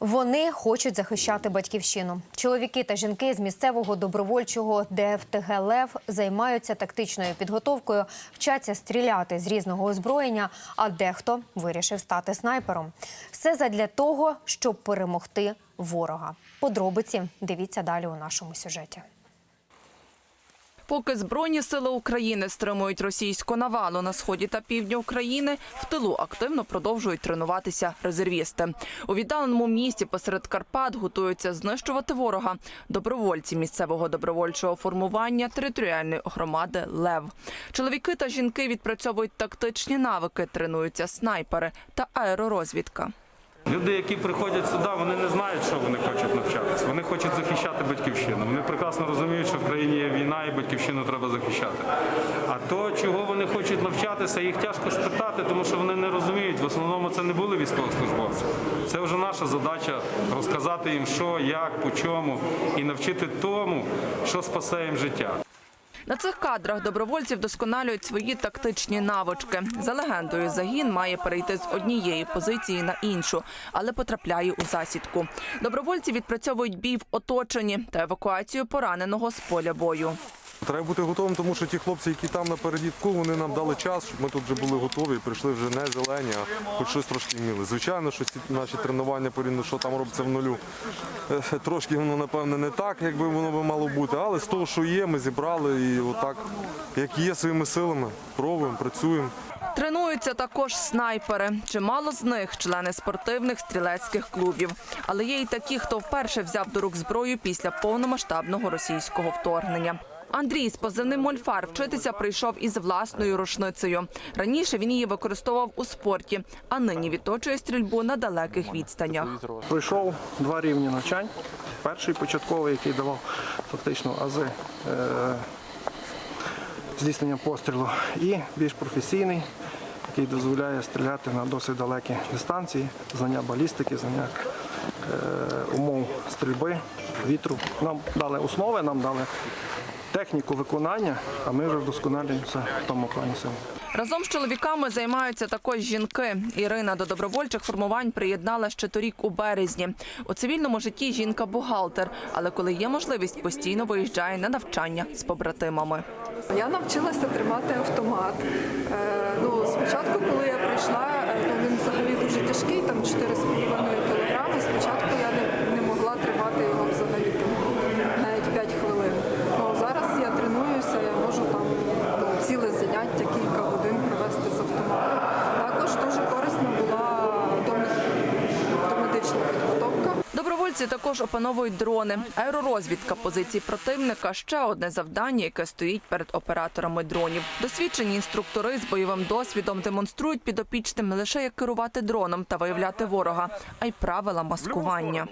Вони хочуть захищати батьківщину. Чоловіки та жінки з місцевого добровольчого ДФТГ Лев займаються тактичною підготовкою, вчаться стріляти з різного озброєння, а дехто вирішив стати снайпером. Все задля того, щоб перемогти ворога. Подробиці дивіться далі у нашому сюжеті. Поки Збройні сили України стримують російську навалу на сході та півдні України, в тилу активно продовжують тренуватися резервісти. У віддаленому місті посеред Карпат готуються знищувати ворога добровольці місцевого добровольчого формування територіальної громади Лев. Чоловіки та жінки відпрацьовують тактичні навики, тренуються снайпери та аеророзвідка. Люди, які приходять сюди, вони не знають, що вони хочуть навчатися. Вони хочуть захищати батьківщину. Вони прекрасно розуміють, що в країні є війна і батьківщину треба захищати. А то, чого вони хочуть навчатися, їх тяжко спитати, тому що вони не розуміють. В основному це не були військовослужбовці. Це вже наша задача розказати їм, що, як, по чому, і навчити тому, що спасе їм життя. На цих кадрах добровольці вдосконалюють свої тактичні навички. За легендою, загін має перейти з однієї позиції на іншу, але потрапляє у засідку. Добровольці відпрацьовують бій в оточенні та евакуацію пораненого з поля бою. Треба бути готовим, тому що ті хлопці, які там на передівку, вони нам дали час, щоб ми тут вже були готові, прийшли вже не зелені, а хоч щось трошки вміли. Звичайно, що ці наші тренування порівняно, що там робиться в нулю, е, трошки воно, напевне, не так, якби воно би мало бути. Але з того, що є, ми зібрали і отак, як є своїми силами, пробуємо, працюємо. Тренуються також снайпери. Чимало з них члени спортивних стрілецьких клубів. Але є й такі, хто вперше взяв до рук зброю після повномасштабного російського вторгнення. Андрій з позивним Мольфар вчитися прийшов із власною рушницею. Раніше він її використовував у спорті, а нині відточує стрільбу на далеких відстанях. Пройшов два рівні навчань. Перший початковий, який давав фактично ази е, здійснення пострілу, і більш професійний, який дозволяє стріляти на досить далекі дистанції, знання балістики, знання е, умов стрільби, вітру. Нам дали основи, нам дали техніку виконання, а ми вже вдосконалюємося в тому плані самі. Разом з чоловіками займаються також жінки. Ірина до добровольчих формувань приєднала ще торік у березні. У цивільному житті жінка бухгалтер, але коли є можливість, постійно виїжджає на навчання з побратимами. Я навчилася тримати автомат. Е, ну, спочатку, коли я прийшла, е, ну, він взагалі дуже тяжкий, там 4,5 кілограми. Спочатку я не, не могла тримати його взагалі там, навіть 5 хвилин. Ну, зараз я тренуюся, я можу там ну, ціле заняття, кілька годин провести з автоматом. Також дуже корисна була домед- домедична підготовка. Добровольці також опановують дрони. Аеророзвідка позицій противника ще одне завдання, яке стоїть перед операторами дронів. Досвідчені інструктори з бойовим досвідом демонструють підопічним не лише як керувати дроном та виявляти ворога, а й правила маскування.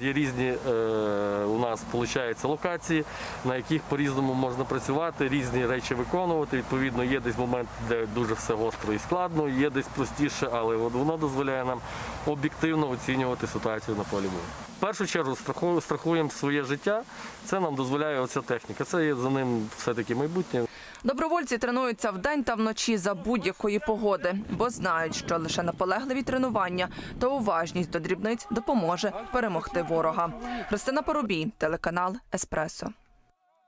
Є різні е, у нас виходить, локації, на яких по-різному можна працювати, різні речі виконувати. Відповідно, є десь момент, де дуже все гостро і складно, є десь простіше, але воно дозволяє нам об'єктивно оцінювати ситуацію на полі бою. В першу чергу страху- страхуємо своє життя. Це нам дозволяє оця техніка. Це є за ним все-таки майбутнє. Добровольці тренуються вдень та вночі за будь-якої погоди, бо знають, що лише наполегливі тренування та уважність до дрібниць допоможе перемогти ворога. Христина Поробій, телеканал Еспресо.